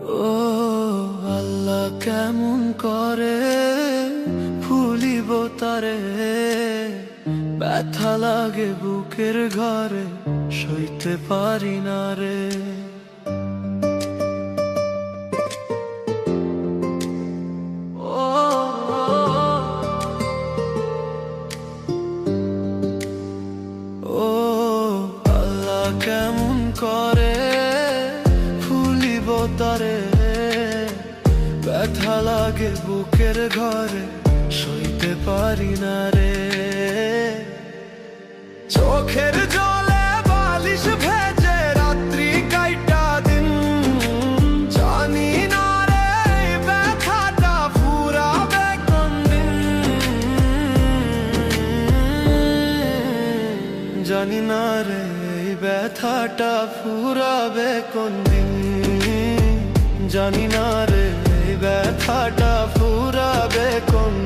ও আল্লাহ কেমন করে ভুলিব তারে? ব্যথা লাগে বুকের ঘরে, সইতে পারি না রে। ও আল্লাহ কেমন করে ব্যথা লাগে বুকের ঘরে, সইতে পারি না রে। চোখের জলে বালিশ ভেজে রাত্রি কাইটা দিন। জানি না রে, ব্যথাটা ফুরাবে কোনদিন জানি না রে ব্যথাটা ফুরাবে কোনদিন জানি না রে। ব্যথাটা ফুরাবে কোনদিন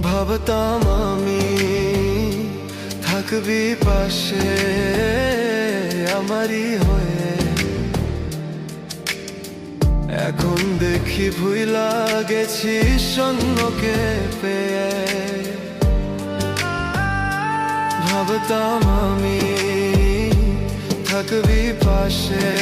ভাবতাম আমি থাকবি পাশে আমারই হয়ে এখন দেখি ভুইলা গেছি সন্ধ্যকে পেয়ে ভাবতাম আমি থাকবি পাশে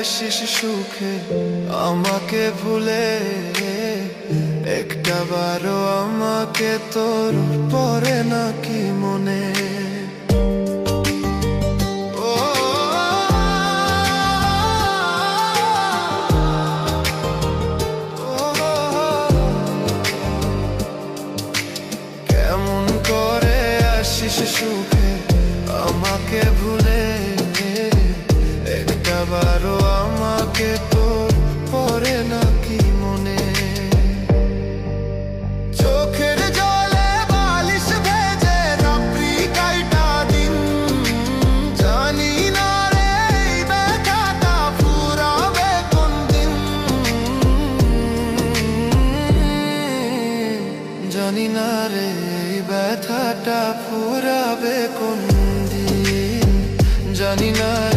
আসিস সুখে, আমাকে ভুলে একটা বারো আমাকে তোর পরে নাকি মনে। কেমন করে আসিস সুখে, আমাকে ভুলে একটা বারো ডানাটা ফুরাবে কোন দিন? জানি না